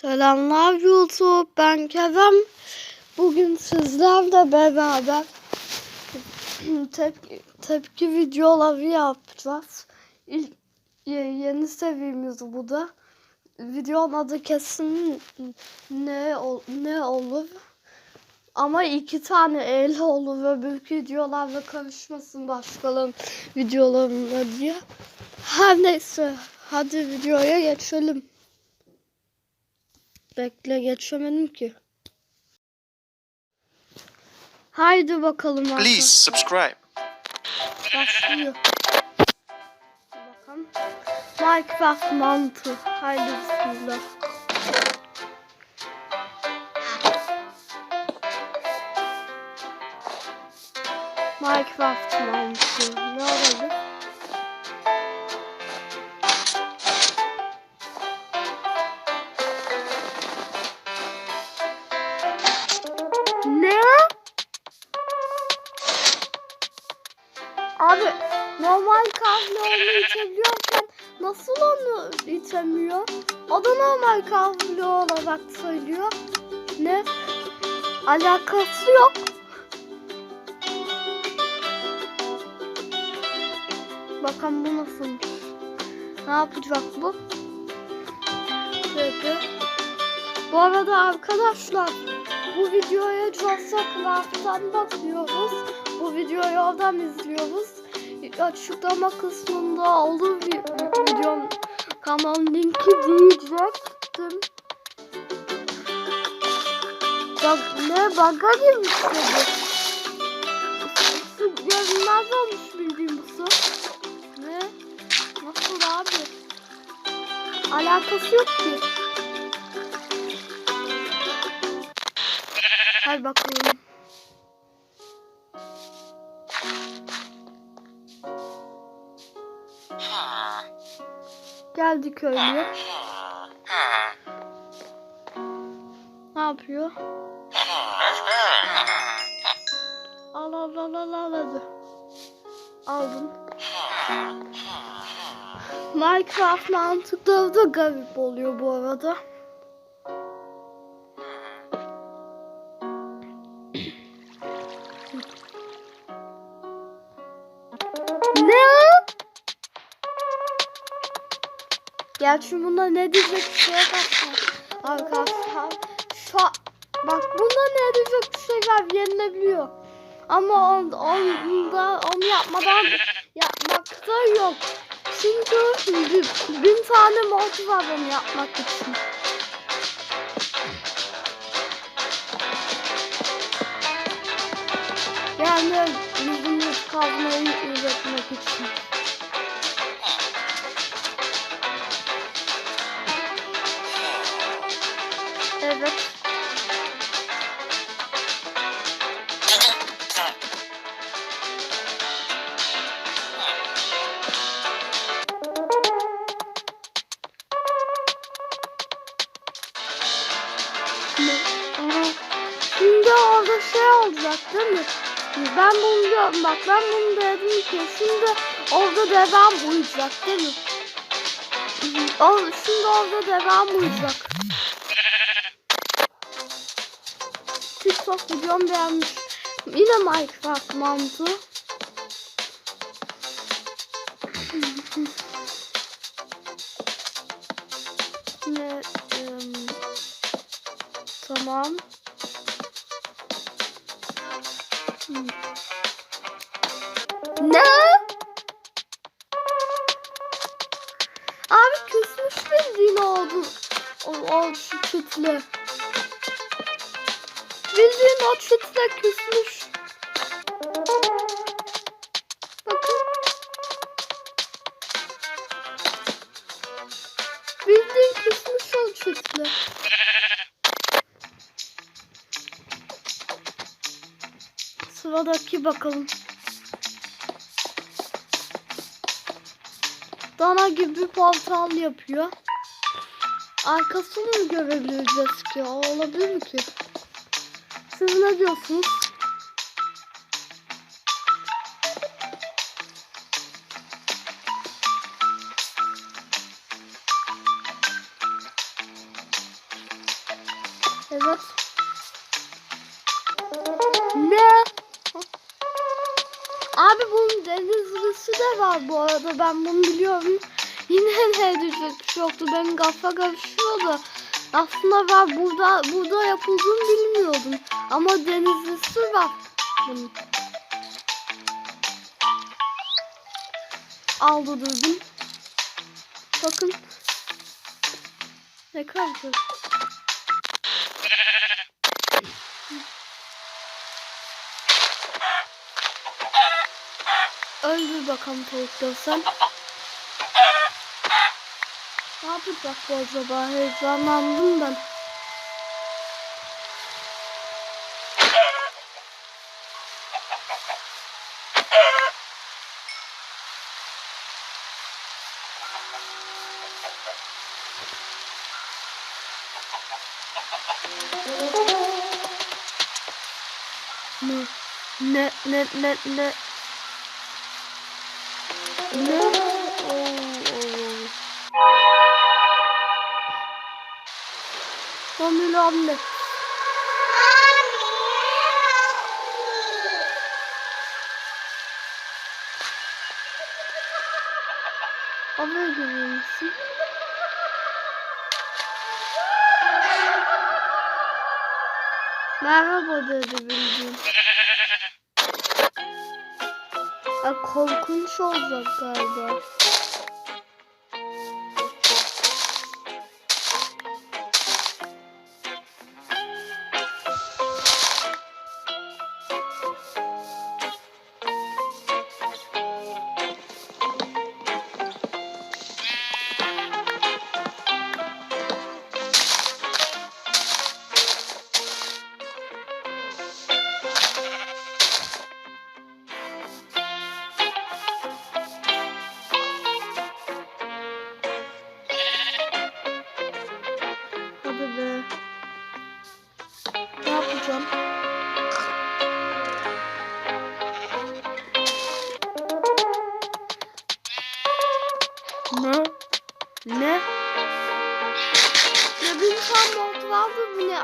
Selamlar YouTube. Ben Kerem. Bugün sizlerle beraber tepki, tepki videoları yapacağız. İlk, ye- yeni seviyemiz bu da. Videonun adı kesin ne ol- ne olur. Ama iki tane el olur ve büyük videolarla karışmasın başkalarının videolarına diye. Her neyse hadi videoya geçelim. Bekle geçemedim ki. Haydi bakalım Please arkadaşlar. subscribe. Başlıyor. Bakalım. Minecraft mantı. Haydi bismillah. Minecraft mantı. Ne olabilir? Abi normal kahve onu içebiliyorken nasıl onu içemiyor? O da normal kahve olarak söylüyor. Ne? Alakası yok. Bakalım bu nasılmış. Ne yapacak bu? Peki. Bu arada arkadaşlar bu videoya Joseph Craft'tan bakıyoruz. Bu videoyu oradan izliyoruz. Açıklama kısmında olur bir videom kanal linki diyecektim. Bak ne baga girmiş dedi. Görünmez olmuş bildiğim bu. Ne? Nasıl abi? Alakası yok ki. Hadi bakalım. Geldi köylü. Ne yapıyor? Al al al al al hadi. Aldım. Minecraft mantıkları da garip oluyor bu arada. Gerçi bunda ne diyecek bir şey yok aslında. Arkadaşlar şu an- bak bunda ne diyecek bir şey var yenilebiliyor. Ama on, onda onu yapmadan yapmakta yok. Çünkü bin, bin tane mod var onu yapmak için. Yani yüzünü kazmayı üretmek için. Evet. Şimdi orada şey olacak değil mi? Ben bunu diyorum bak ben bunu dedim ki şimdi orada devam uyacak değil mi? Şimdi orada devam uyacak. TikTok videom beğenmiş. Yine Minecraft mantığı. Ne? em, tamam. Ne? Abi küsmüş bildiğin oldu. O, o şu çitle. Bildiğin çitle küsmüş. Bakın. Bildiğin küsmüş çitle. Sıradaki bakalım. Dana gibi portal yapıyor. Arkasını mı görebileceğiz ki? Olabilir mi ki? Siz ne diyorsunuz? Evet. Ne? Abi bunun denizlisi de var bu arada. Ben bunu biliyorum. Yine ne düşecek bir şey. Benim kafa karışıyordu. Aslında var burada burada yapıldığını bilmiyordum. Ama denizlisi var. Bunun. Aldırdım. Bakın. Ne güzel. Öldür bakalım tavukları sen. Ne yapacak bu acaba? Heyecanlandım ben. Ne? Ne ne ne ne? Formula anne. Haber görüyor musun? Merhaba dedi bildiğin. Korkunç olacak galiba.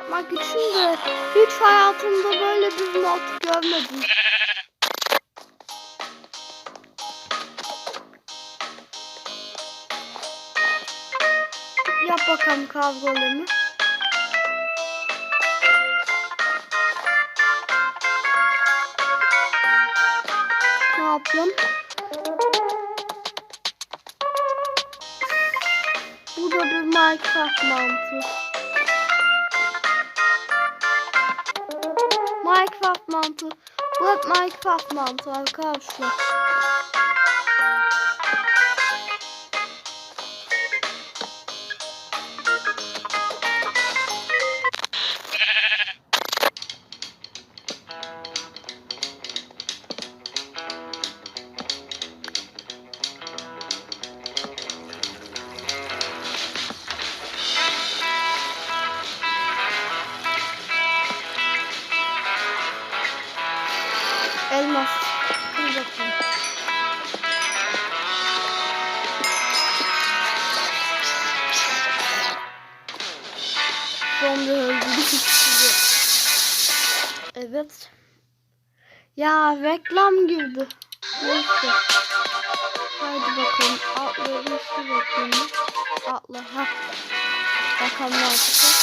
Yapmak için de hiç hayatımda böyle bir mod görmedim. Yap bakalım kavgalarını. Ne yapayım? Bu da bir Minecraft mantığı. Minecraft mantığı. Bu hep Minecraft mantığı arkadaşlar. Zombi öldürdük sizi. Evet. Ya reklam girdi. Neyse. Haydi bakalım. Atlayalım şu reklamı. Atla. Ha. Bakalım ne yapacak.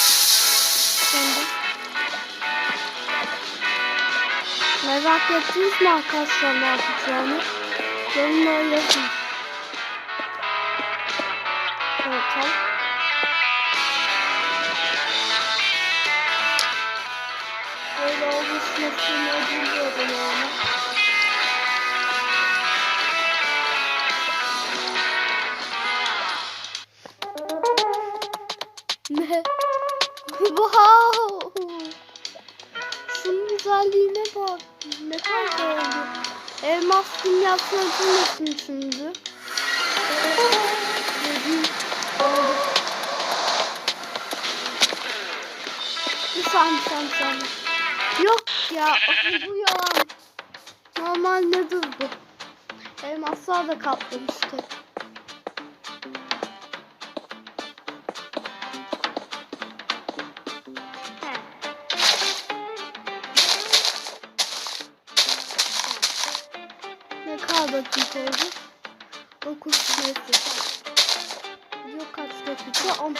Sonra. Merak ettiniz mi arkadaşlar ne yapacağımı? Yorumlara yazın. Evet. Böyle oluşmasını biliyordum yani. Ne? wow! Şunun güzelliğine bak. Ne kadar oldu. Elmas dünyasına girmesin şimdi. Bir saniye, bir saniye, ya bu yalan. Normal ne durdu? Elmaslar da kaplamıştı. Ne kadar dakika oldu? 9 dakika. Yok kaç dakika? 10.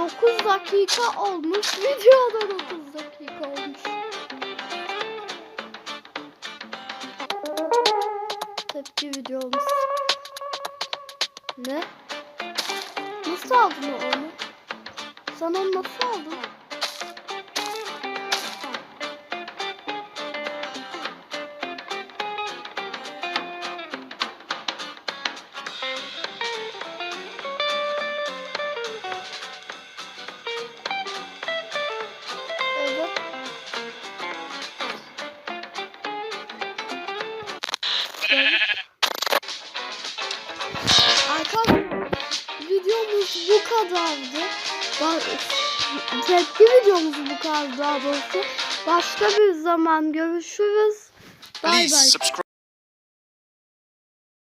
9 dakika olmuş. Videoda 9 dakika olmuş. Tepki videomuz. Ne? Nasıl aldın onu? Sen onu nasıl aldın? Kadardı. Tepki videomuz bu kadar daha doğrusu. Başka bir zaman görüşürüz. Bay bay.